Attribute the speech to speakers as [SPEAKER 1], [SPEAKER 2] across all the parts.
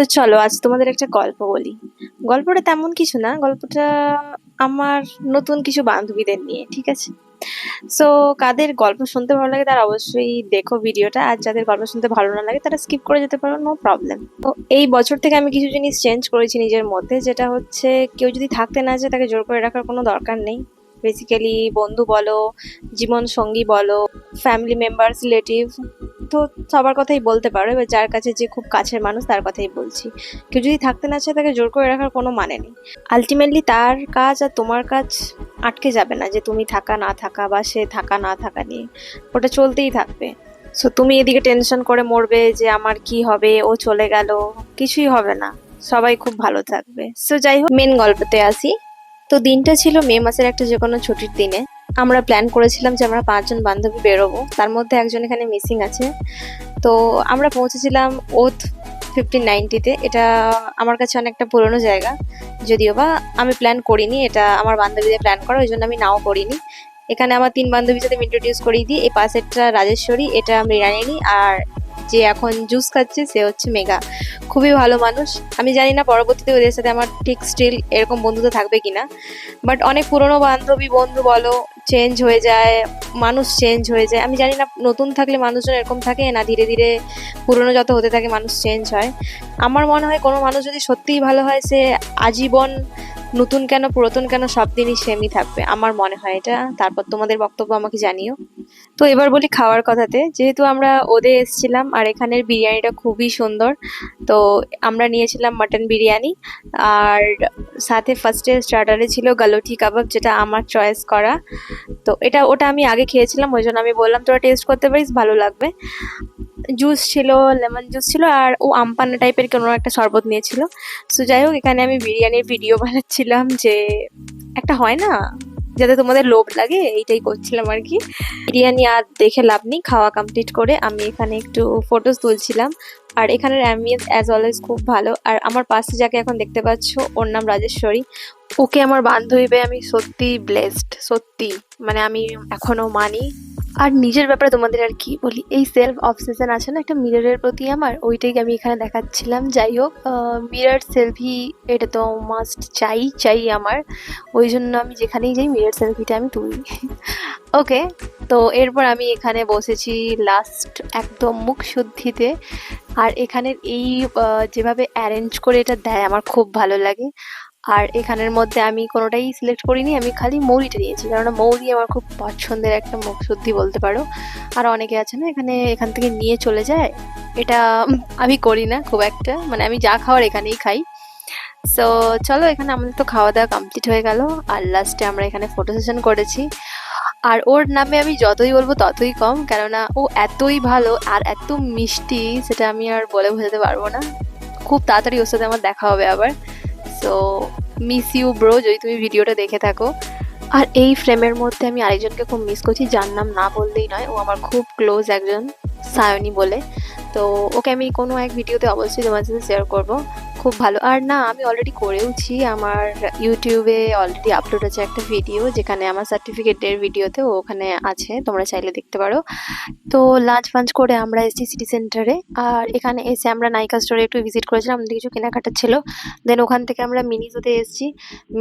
[SPEAKER 1] তো চলো, আজ তোমাদের একটা গল্প বলি। গল্পটা তেমন কিছু না, গল্পটা আমার নতুন কিছু বান্ধবীদের নিয়ে, ঠিক আছে? সো কাদের গল্প শুনতে ভালো লাগে তারা অবশ্যই দেখো ভিডিওটা, আর যাদের গল্প শুনতে ভালো না লাগে তারা স্কিপ করে যেতে পারো নো প্রবলেম তো এই বছর থেকে আমি কিছু জিনিস চেঞ্জ করেছি নিজের মধ্যে, যেটা হচ্ছে কেউ যদি থাকতে না চায় তাকে জোর করে রাখার কোনো দরকার নেই। বেসিক্যালি বন্ধু বলো জীবন সঙ্গী বলো ফ্যামিলি মেম্বার্স রিলেটিভ তো সবার কথাই বলতে পারো, এবার যার কাছে যে খুব কাছের মানুষ তার কথাই বলছি। কেউ যদি থাকতে না চায় তাকে জোর করে রাখার কোনো মানে নেই। আলটিমেটলি তার কাজ আর তোমার কাজ আটকে যাবে না যে তুমি থাকা, না থাকা বা সে থাকা, না থাকা নিয়ে। ওটা চলতেই থাকবে। সো তুমি এদিকে টেনশন করে মরবে যে আমার কি হবে, ও চলে গেল, কিছুই হবে না। সবাই খুব ভালো থাকবে। সো যাই হোক মেন গল্পতে আসি। তো দিনটা ছিল মে মাসের একটা যে কোনো ছুটির দিনে। আমরা প্ল্যান করেছিলাম যে আমরা পাঁচজন বান্ধবী বেরোবো। তার মধ্যে একজন এখানে মিসিং আছে। তো আমরা পৌঁছেছিলাম ওথ ফিফটিন নাইনটিতে এটা আমার কাছে অনেকটা পুরনো জায়গা। যদিও বা আমি প্ল্যান করিনি, এটা আমার বান্ধবীদের প্ল্যান করা, ওই জন্য আমি নাও করিনি। এখানে আমার তিন বান্ধবীর সাথে ইন্ট্রোডিউস করিয়ে দিই। এই পাশেরটা রাজেশ্বরী, এটা মৃণালিনী আর যে এখন জুস খাচ্ছে, সে হচ্ছে মেঘা। খুবই ভালো মানুষ। আমি জানি না পরবর্তীতে ওদের সাথে আমার ঠিক স্টিল এরকম বন্ধুত্ব থাকবে কিনা। বাট অনেক পুরনো বান্ধবী, বন্ধু বলো চেঞ্জ হয়ে যায়, মানুষ চেঞ্জ হয়ে যায়। আমি জানি না, নতুন থাকলে মানুষজন এরকম থাকে না, ধীরে ধীরে পুরনো যত হতে থাকে মানুষ চেঞ্জ হয়। আমার মনে হয় কোনো মানুষ যদি সত্যিই ভালো হয়, সে আজীবন নতুন কেন, পুরাতন কেন, সব দিনই সেমই থাকবে। আমার মনে হয় এটা। তারপর তোমাদের বক্তব্য আমাকে জানিও। তো এবার বলি খাওয়ার কথাতে। যেহেতু আমরা ওদে এসেছিলাম আর এখানের বিরিয়ানিটা খুবই সুন্দর, তো আমরা নিয়েছিলাম মাটন বিরিয়ানি। আর সাথে ফার্স্টে স্টার্টারে ছিল গালোটি কাবাব, যেটা আমার চয়েস করা। তো এটা, ওটা আমি আগে খেয়েছিলাম, ওই জন্য আমি বললাম, তোরা টেস্ট করতে পারিস, ভালো লাগবে। জুস ছিল, লেমন জুস ছিল, আর ও আমপান্না টাইপের কোনো একটা শরবত নিয়েছিল। সো যাই হোক, এখানে আমি বিরিয়ানির ভিডিও বানাচ্ছিলাম যে, একটা হয় না? যাতে তোমাদের লোভ লাগে, এইটাই করছিলাম আর কি। বিরিয়ানি আর দেখে লাভ নেই, খাওয়া কমপ্লিট করে আমি এখানে একটু ফটোস তুলছিলাম। আর এখানের অ্যাম্বিয়েন্স অ্যাজ অলওয়েজ খুব ভালো। আর আমার পাশে যাকে এখন দেখতে পাচ্ছ, ওর নাম রাজেশ্বরী। ওকে আমার বান্ধবী আমি সত্যি ব্লেসড সত্যি মানে আমি এখনও মানি। আর নিজের ব্যাপারে তোমাদের আর কি বলি? এই সেলফ অবসেশন আছে না, একটা মিররের প্রতি আমার, ওইটাই আমি এখানে দেখাচ্ছিলাম। যাই হোক মিরর সেলফি এটা তো মাস্ট চাই চাই আমার। ওই জন্য আমি যেখানেই যাই মিরর সেলফিটা আমি তুলি। ওকে তো এরপর আমি এখানে বসেছি লাস্ট একদম মুখ শুদ্ধিতে। আর এখানের এই যেভাবে অ্যারেঞ্জ করে এটা দেয়, আমার খুব ভালো লাগে। আর এখানের মধ্যে আমি কোনোটাই সিলেক্ট করিনি, আমি খালি মৌরিটা নিয়েছি। কেননা মৌরি আমার খুব পছন্দের একটা মুখ, সত্যি বলতে পারো। আর অনেকে আছে না, এখানে এখান থেকে নিয়ে চলে যায়। এটা আমি করি না, খুব একটা। মানে আমি যা খাওয়ার এখানেই খাই। সো চলো এখানে আমাদের তো খাওয়া দাওয়া কমপ্লিট হয়ে গেল। আর লাস্টে আমরা এখানে ফটো সেশন করেছি। আর ওর নামে আমি যতই বলব ততই কম, কেননা ও এতই ভালো আর এত মিষ্টি, সেটা আমি আর বলে বোঝাতে পারব না। খুব তাড়াতাড়ি ওর সাথে আমার দেখা হবে আবার। সো মিস ইউ ব্রো যদি তুমি ভিডিওটা দেখে থাকো। আর এই ফ্রেমের মধ্যে আমি আরেকজনকে খুব মিস করছি, যার নাম না বললেই নয়, ও আমার খুব ক্লোজ একজন, সায়নী বলে। তো ওকে আমি কোনো এক ভিডিওতে অবশ্যই তোমার সাথে শেয়ার করব। খুব ভালো। আর না, আমি অলরেডি করেওছি। আমার ইউটিউবে অলরেডি আপলোড আছে একটা ভিডিও যেখানে আমার সার্টিফিকেটের ভিডিওতে ওখানে আছে, তোমরা চাইলে দেখতে পারো। তো লাঞ্চ ফাঞ্চ করে আমরা এসেছি সিটি সেন্টারে আর এখানে এসে আমরা নাইকা স্টোরে একটু ভিজিট করেছিলাম, আমাদের কিছু কেনাকাটা ছিল। দেন ওখান থেকে আমরা মিনিজোতে এসেছি।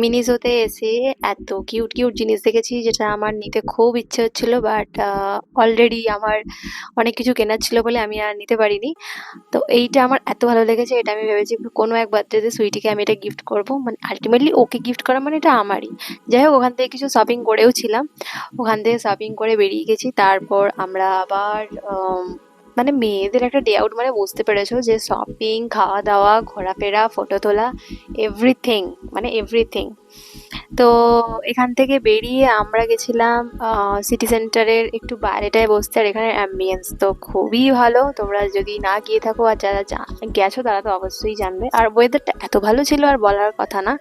[SPEAKER 1] মিনিজোতে এসে এত কিউট কিউট জিনিস দেখেছি, যেটা আমার নিতে খুব ইচ্ছে হচ্ছিল বাট অলরেডি আমার অনেক কিছু কেনার ছিল বলে আমি আর নিতে পারিনি। তো এইটা আমার এত ভালো লেগেছে, এটা আমি ভেবেছি কোনো এক বার্থডেতে সুইটিকে আমি এটা গিফট করব। মানে আলটিমেটলি ওকে গিফট করা মানে এটা আমারই। যাই হোক, ওখান থেকে কিছু শপিং করেও ছিলাম। ওখান থেকে শপিং করে বেরিয়ে গেছি। তারপর আমরা আবার মানে মেয়েদের একটা ডে আউট মানে বুঝতে পেরেছ যে শপিং খাওয়া দাওয়া ঘোরাফেরা ফটো তোলা এভরিথিং মানে এভরিথিং তো এখান থেকে বেরিয়ে আমরা গেছিলাম সিটি সেন্টারের একটু বাইরেটায় বসতে, আর এখানে অ্যাম্বিয়েন্স তো খুবই ভালো। তোমরা যদি না গিয়ে থাকো আর যারা গেছো তারা তো অবশ্যই জানবে। আর ওয়েদারটা এত ভালো ছিল আর বলার কথা না।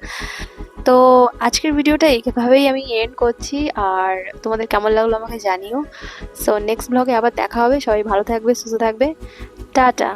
[SPEAKER 1] তো আজকের ভিডিওটা এইভাবেই আমি এন্ড করছি। আর তোমাদের কেমন লাগল আমাকে জানিও। সো নেক্সট ব্লগে আবার দেখা হবে। সবাই ভালো থাকবে, সুস্থ থাকবে। টাটা!